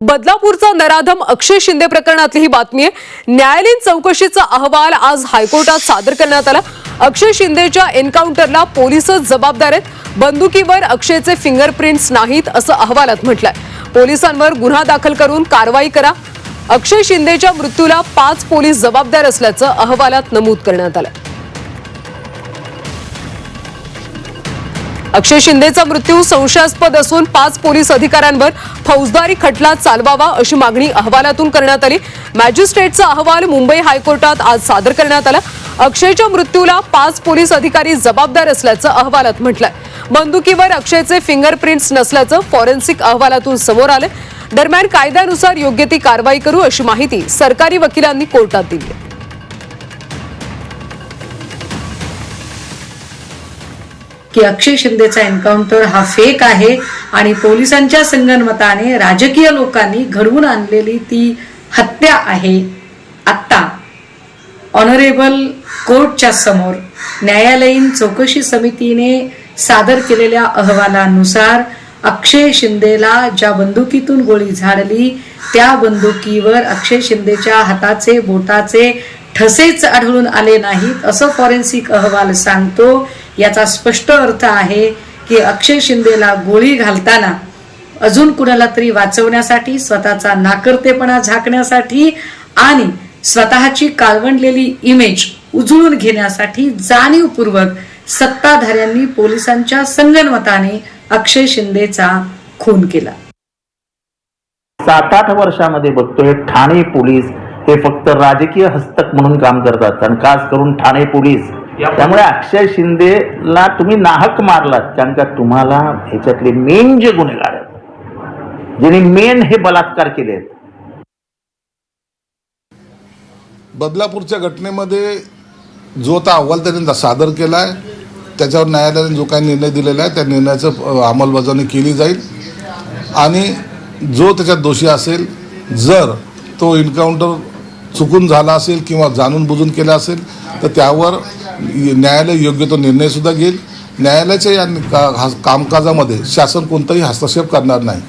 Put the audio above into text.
बदलापूरचा नराधम अक्षय शिंदे प्रकरणातली ही बातमी आहे. न्यायालयीन चौकशीचा अहवाल आज हायकोर्टात सादर करण्यात आला. अक्षय शिंदेच्या एन्काउंटरला पोलिसच जबाबदार आहेत. बंदुकीवर अक्षयचे फिंगरप्रिंट्स नाहीत असं अहवालात म्हटलंय. पोलिसांवर गुन्हा दाखल करून कारवाई करा. अक्षय शिंदेच्या मृत्यूला पाच पोलीस जबाबदार असल्याचं अहवालात नमूद करण्यात आलं अक्षय शिंदेचा मृत्यू संशयास्पद असून पाच पोलीस अधिकाऱ्यांवर फौजदारी खटला चालवावा अशी मागणी अहवालातून करण्यात आली. मॅजिस्ट्रेटचा अहवाल मुंबई हायकोर्टात आज सादर करण्यात आला. अक्षयच्या मृत्यूला पाच पोलीस अधिकारी जबाबदार असल्याचं अहवालात म्हटलंय. बंदुकीवर अक्षयचे फिंगरप्रिंट्स नसल्याचं फॉरेन्सिक अहवालातून समोर आलं दरम्यान कायद्यानुसार योग्य ती कारवाई करू अशी माहिती सरकारी वकिलांनी कोर्टात दिली की अक्षय शिंदेचा एन्काउंटर हा फेक आहे आणि पोलिसांच्या संगनमताने राजकीय लोकांनी घडवून आणलेली ती हत्या आहे आत्ता. ऑनरेबल कोर्टच्या समोर न्यायालयीन चौकशी समितीने सादर केलेल्या अहवालानुसार अक्षय शिंदेला ज्या बंदुकीतून गोळी झाडली त्या बंदुकीवर अक्षय शिंदेच्या हाताचे बोटाचे ठसेच आढळून आले नाहीत असं फॉरेन्सिक अहवाल सांगतो. याचा स्पष्ट अर्थ आहे की अक्षय शिंदेला गोळी घालताना अजून कुणाला तरी वाचवण्यासाठी स्वतःचा नाकर्तेपणा झाकण्यासाठी आणि स्वतःची कालवंडलेली इमेज उजळून घेण्यासाठी जाणीवपूर्वक सत्ताधाऱ्यांनी पोलिसांच्या संगनमताने अक्षय शिंदेचा खून केला. सात आठ वर्षामध्ये बघतोय ठाणे पोलीस हे फक्त राजकीय हस्तक म्हणून काम करतात. आणि खास करून ठाणे पोलीस त्यामुळे अक्षय शिंदेला तुम्ही नाहक मारलात कारण का तुम्हाला ह्याच्यातले मेन जे गुन्हेगार आहेत ज्यांनी मेन हे बलात्कार केले आहेत. बदलापूरच्या घटनेमध्ये जो आता अहवाल त्यांनी सादर केला आहे त्याच्यावर न्यायालयाने जो काही निर्णय दिलेला आहे त्या निर्णयाचं अंमलबजावणी केली जाईल. आणि जो त्याच्यात दोषी असेल जर तो एन्काउंटर चुकून झाला असेल किंवा जाणून बुजून केला असेल तर त्यावर न्यायालय योग्य तो निर्णयसुद्धा घेईल. न्यायालयाच्या या का- हा- कामकाजामध्ये शासन कोणताही हस्तक्षेप करणार नाही.